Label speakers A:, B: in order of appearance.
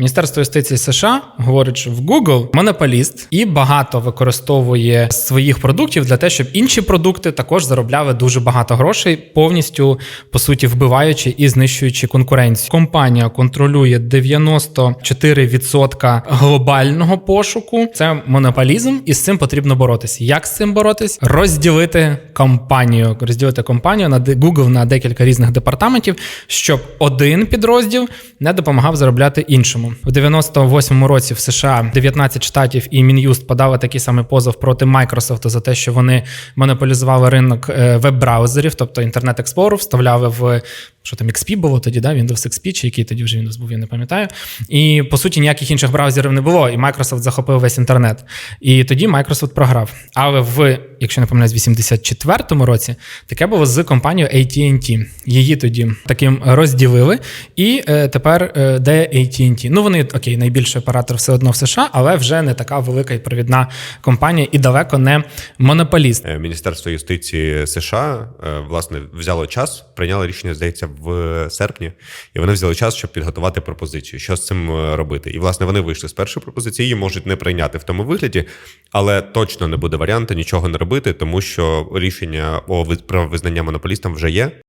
A: Міністерство юстиції США говорить, що в Google монополіст і багато використовує своїх продуктів для того, щоб інші продукти також заробляли дуже багато грошей, повністю по суті вбиваючи і знищуючи конкуренцію. Компанія контролює 94% глобального пошуку. Це монополізм, і з цим потрібно боротися. Як з цим боротись? Розділити компанію, розділити компанію на Google на декілька різних департаментів, щоб один підрозділ не допомагав заробляти іншому. В 98-му році в США 19 штатів і Мін'юст подали такий самий позов проти Microsoft за те, що вони монополізували ринок е, веб-браузерів, тобто інтернет-експлору, вставляли в що там XP було тоді, да? Windows XP, чи який тоді вже Windows був, я не пам'ятаю. І по суті ніяких інших браузерів не було, і Microsoft захопив весь інтернет. І тоді Microsoft програв. Але в, якщо не помиляюсь, в 84-му році таке було з компанією AT&T. Її тоді таким розділили. І е, тепер е, де AT&T? Ну вони окей, найбільший оператор все одно в США, але вже не така велика і провідна компанія, і далеко не монополіст.
B: Е, Міністерство юстиції США е, власне взяло час, прийняло рішення, здається, в серпні, і вони взяли час, щоб підготувати пропозицію. Що з цим е, робити? І власне вони вийшли з першої пропозиції, її можуть не прийняти в тому вигляді, але точно не буде варіанту нічого не робити, тому що рішення о про визнання монополістом вже є.